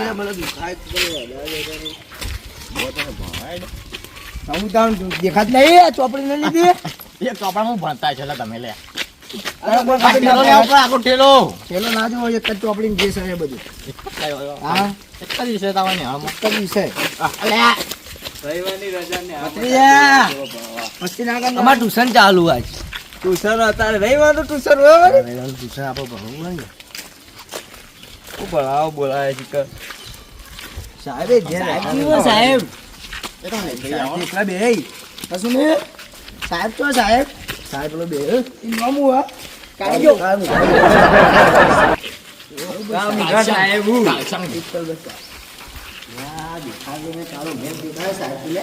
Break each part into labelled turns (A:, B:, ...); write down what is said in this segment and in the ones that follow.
A: આ મને દુખાય તો દેખાત નહીં આ ચોપડી ને લીધી.
B: એ કપડામાં ભણતા છે તમે લે.
C: ટ્યુશન ચાલુ આજ.
A: ટ્યુશન અત્યારે રવિવાર ટ્યુશન આપડે
C: ટ્યુશન આપણે ભણવું હોય ને.
A: હું ભણાવો બોલાવે છે કે સાહેબે ઘેર
C: સાહેબ
A: આવ્યા
C: કેવો સાહેબ
A: સાહેબ એકલા બે કશું નહીં સાહેબ તો સાહેબ સાહેબ પેલો બે ઈ નામ હું હા કાઢજો સાહેબ હું
B: કાળસંગ.
A: પિત્તલ બચ્ચા યા દેખાડીને તારો મેં દેખાય સાહેબ લે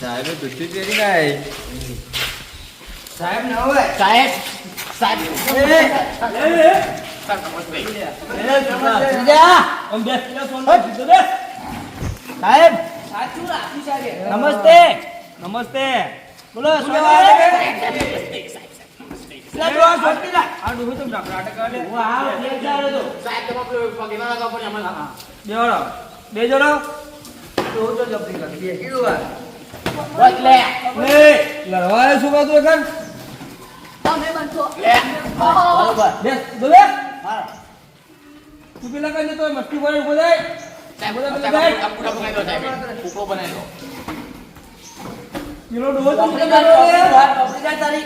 D: સાહેબે દુષ્ટિ કરી કાંઈ
A: સાહેબ ના હોય
B: સાહેબ સાહેબ,
C: નમસ્તે નમસ્તે બોલો બે આવે આ ડૂબી તો નાટક કરે
B: સાહેબ તમે પેલો પગે ના લગાવો પણ એમાં હા.
C: બેજો બેજો રો
B: બસ લે
C: લડવાય શું કહું એકન
B: લે.
C: બે બોલે. તું પેલા કઈ તો મસ્તી પડે ઊભો
B: સાહેબ
C: બોલો, બોલો,
B: સાહેબ,
C: સાહેબ.
B: આ પૂરા બનાવી દો સાહેબ. કૂકો બનાવી દો
C: પેલો ડોહો તો પેલો ડોહો લે.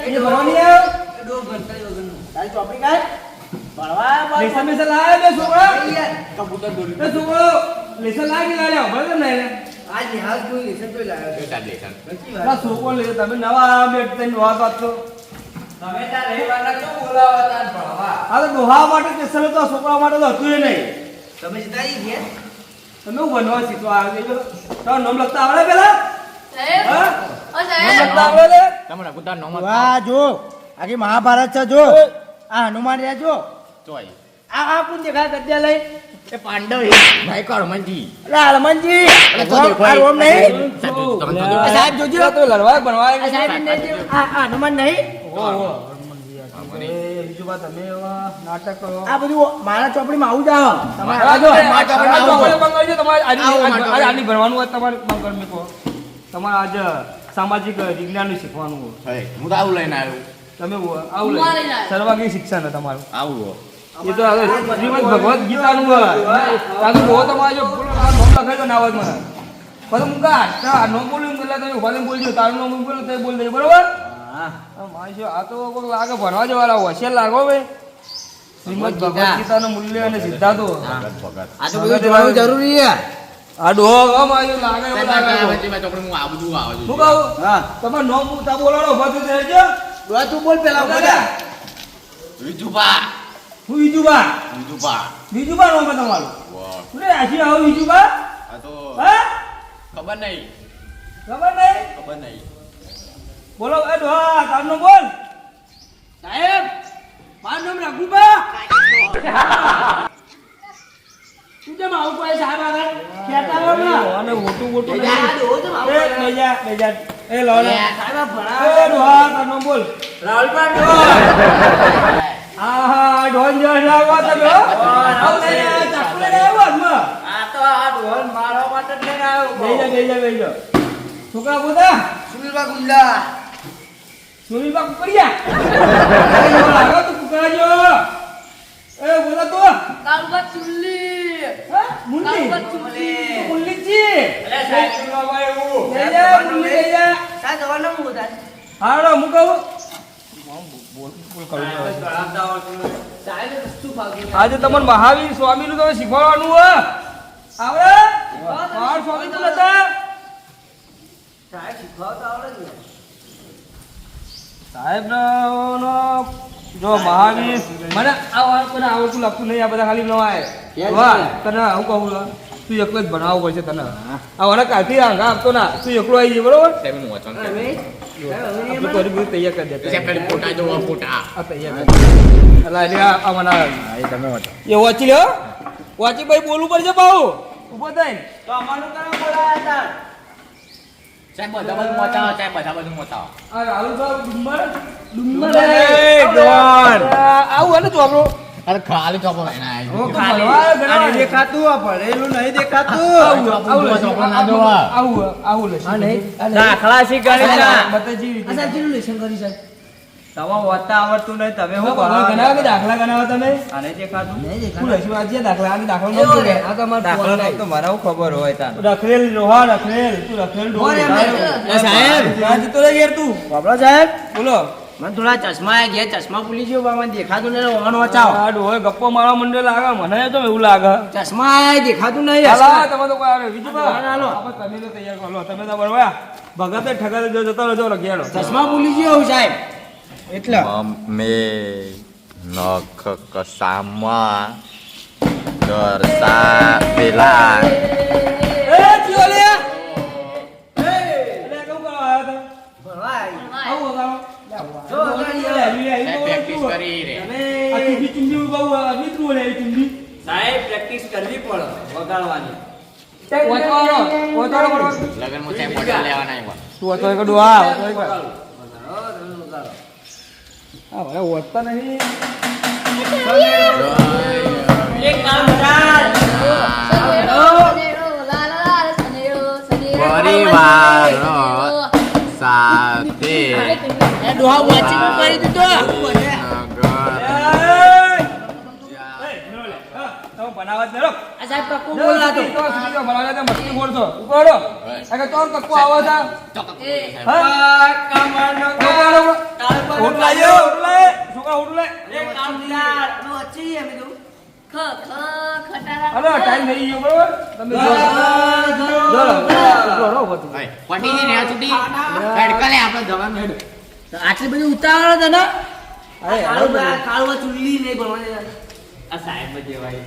C: એ ભરવાની આવ્યો
A: તારી ચોપડી કાઢ. ભણવા
C: લેસન બેસન લાવ્યા બે છોકરા.
B: કબૂતર દોરી.
C: બે છોકરો. લેસન લાગી લાવ્યા બરાબર ને
A: આજ નિહાલ જોઈ લેશે તો લાવ્યો
B: સાહેબ લેસન
C: છોકરો લે તમે નવા બે ત્રણ વાત આપશો
A: તમે તાર રવિવારના કેમ બોલાવા તાર ભણવા
C: આ તો ડોહા માટે સ્પેશિયલ તો છોકરા માટે તો હતું નહીં.
A: તમે ગયા
C: તમે હું બનવા શીખવા આવે તમારું નામ લખતા આવડે પેલા?
A: મહાભારત છે જો. આ હનુમાન રહ્યા જો.
B: ચોય
A: આ આ કોણ દેખાય ગદ્યા લઈ?
B: એ પાંડવ ભાઈ કરમનજી
A: હનુમાનજી?
B: અરે
A: હનુમાનજી. નહીં.
B: સાહેબ તો
A: જોજો.
C: તો લડવા
A: બનવા સાહેબ આ હનુમાન નહીં.
C: બીજું વાત તમે નાટક? કરો
A: આ બધું મારા ચોપડીમાં આવું જ તમારે
C: આની- ભણવાનું હોય તમારે બંગાળ મેકો. તમારે આજે સામાજિક વિજ્ઞાન શીખવાનું હોય.
B: હું તો આવું લઈને આવ્યો.
C: તમે આવું લઈ સર્વાંગી શિક્ષણ છે તમારું.
B: આવું.
C: એ તો હવે શ્રીમદ ભગવદ ગીતાનું તારું બહુ તમારે જો નોમ લખાય ના આવત મને પછી હું કા નો બોલ્યું એટલે તમે ઊભા થઈને બોલજો. તારું નોમ બોલો તે બોલ દેજો બરોબર? આ માણસો આ તો કોઈક લાગે ભણવા જવાના હોશિયાર લાગો ભાઈ. શ્રીમદ ભગવદ ગીતાનું મૂલ્ય અને સિદ્ધાંતો.
A: આ તો બધું જોવાનું જરૂરી છે.
C: આ ડોહો ગમ આવ્યો લાગે એવો લાગે
B: આ
C: એવો.
B: વચ્ચે મેં ચોપડીમાં હું આ બધું આવે છું
C: હું કહું?
A: હા
C: તમારે નો મુતા બોલાડો થઈને રહેજો.
A: ડોહા તું બોલ પેલા બધા.
B: વિજુભા,
C: હું બીજુબા
B: વિજુભા.
C: બીજુબા નોમ છે તમારું. રે આશી આવો બીજુબા
B: આ તો
C: હા?
B: ખબર નહીં.
C: ખબર નહીં?
B: ખબર નહીં.
C: બોલો એ ડોહા તારું નામ બોલ. સાહેબ મારું નામ રઘુબા. તું કેમ આવું કોઈ સાહેબ આગળ? કહેતા હોય ને અને મોટું મોટું એ. બેજા બેજા એ લો લે.
A: સાહેબ આ
C: એ
A: ભણાવે.
C: ડોહા તારું બોલ.
A: રાહુલ પણ ડોહો.
C: હા હા ઢોન જો લાગવા તમે હો. આવ આ ચાકુ લઈને આવ્યો હાથમાં.
A: આ તો આ ઢોન મારવા માટે લઈને આવ્યો.
C: બેજા બેજા બેજા છોકરા બોતા
A: સુનિલબા ગુંડા.
C: સુનિલબા કુકડિયા એ જો લાગો તું કુકડા જો એ બોલા તો હા મુન્ની મુન્ની જી
A: અલે સાહેબનું નામ આવ્યું.
C: બેજા મુન્ની બેજા
A: સાહેબ તમારું નામ શું હતા?
C: હાલો હું કહું? આજે તમને મહાવીર સ્વામીનું તમે શીખવાડવાનું હો આવડે સ્વામી કોણ હતા
A: શીખવાડતા આવડે
C: સાહેબ નો જો મહાવીર મને આ વાત કોને આવડતું લાગતું નહીં આ બધા ખાલી
A: નવાય
C: વાહ. તને હું કહું તું એકલો જ ભણાવવું પડશે તને. આ વાળા કાલથી આંગા આપતો ના. તું એકલો આવી જાય બરોબર? આપણે
A: એમાં-
C: બધું તૈયાર કરી દેતા.
B: ફોટા જોવો, ફોટા.
C: આ તૈયાર અલા એટલે આ મને એ વાંચી. લ્યો. વાંચી ભાઈ બોલવું પડશે બાઉ ઊભો થઈને.
A: તો અમારું કામ બોલાયા હતા.
B: સાહેબ, બધા બધું સાહેબ.
C: આ રાહુલ એ,
B: અરે ખાલી
D: આને દેખાતું આ ભરેલું નહીં દેખાતું.
C: આવું આવું. આવું
A: નહીં.
D: દાખલા શી ગણિતના
C: બતાજી રીતે.
A: આ સાહેબ કેટલું લેશન કરી સાહેબ?
D: તમે વાંચતા આવડતું નહીં તમે હું
C: ભણવા ઘણા કે દાખલા ગણાવો તમે?
D: આને દેખાતું
A: નહીં
C: શું
A: દેખાતું.
C: લખ્યું આજે દાખલા આને દાખલો નહોતું કે.
A: આ તમારો
D: દાખલો નહીં તો મને ખબર હોય તાન
C: રખેલ લોહા રખેલ તું.
A: એ સાહેબ.
C: યાર તું.
A: બાબરા સાહેબ.
C: બોલો.
A: મને થોડા ચશ્મા આયા ગયા ચશ્મા ભૂલી ગયો દેખાતું નહીં ઓન વચાવો.
C: આ ડોહે ગપ્પો મારવા મંડે લાગે. મને તો એવું લાગે.
A: ચશ્મા આયા દેખાતું નહીં
C: હાલા, તમે તો કોઈ બીજું
A: હાલો, હાલો.
C: તમે તો તૈયાર. કરો. તમે તો બરોબર. ભગતે ઠગાતે જો જતો રહેજો
A: ચશ્મા ભૂલી ગયો સાહેબ. એટલે?
E: મે નખ કસામાં દર્શાવેલા
C: એ ચિયો લે! એટલે કેવું કરવા આવ્યા હતા? આવું વગાડો.
A: જો,
C: લે,
A: જો,
C: લે, લે, લે,
B: સાહેબ પ્રેક્ટિસ
D: કરવી પડે વગાડવાની.
B: સાહેબ બોટલ લેવાના
C: તું એક એક. નહીં. નહીં.
A: આ સાહેબ કક્કુ બોલાતો
C: તો સુધી તો બનાવવા દે, મસ્તી બોલશો. ઉપાડો. કક્કો આવો છે? ઉઠ લાય. છોકરા ઉઠ લાય.
D: એક કામ ચાલ
C: ટાઈમ થઈ ગયો, બરોબર? તમે જો. જો, લો. જો,
B: પટી ગઈ ને આ છૂટી હેડ કલે આપણે જવાનું હેડ
A: આટલી બધી ઉતાવળ તને
C: અરે,
A: કાળવા ચુલ્લી નહીં ભણવાની
D: આ સાહેબ જેવાય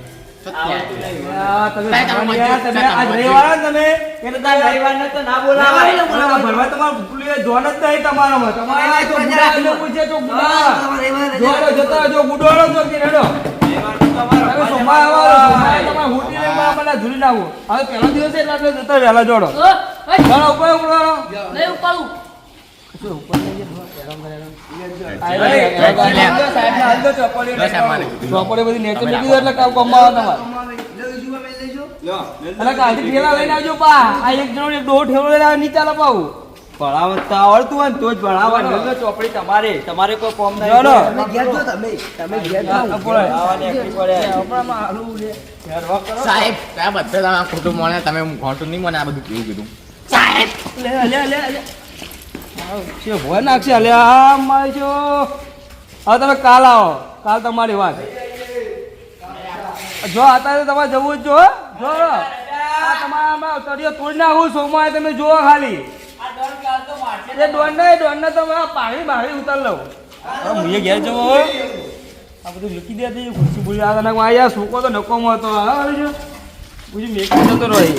C: ઝૂલી નાખું હવે પહેલો દિવસ એટલે આપણે જતા વહેલા જોડો ઉપર ઉપર ચોપડે બધી નેચર મૂકી દો એટલે કામ તમારે. કાલથી ઠેલા લઈને આવજો પા. આ એક જણો એક દોઢ ઠેલો લઈને આવે નીચે લપાવું
D: ભણાવતા આવડતું હોય ને તો જ ભણાવવાનું ચોપડી તમારે. તમારે કોઈ કોમ નહીં.
B: સાહેબ સાહેબ બધે તમે ખોટું મને તમે ખોટું નહીં મને આ બધું કેવું કીધું.
C: લે લે લે લે. છે, ભોય નાખશે. અલે, આ મારી જો. હવે તમે કાલ આવો. કાલ તમારી વાત. જો, અત્યારે તમારે જવું જ જો જો તમારા તળિયો તોડી નાખું, સોમવારે તમે જુઓ ખાલી. એ ને તમે પાણી બાળી ઉતાર લઉં. મુએ ઘેર આ બધું મૂકી દે તે ખુરશી ભૂલી આ છોકરો તો નકો મળતો હા બીજું મેકી જતો રહી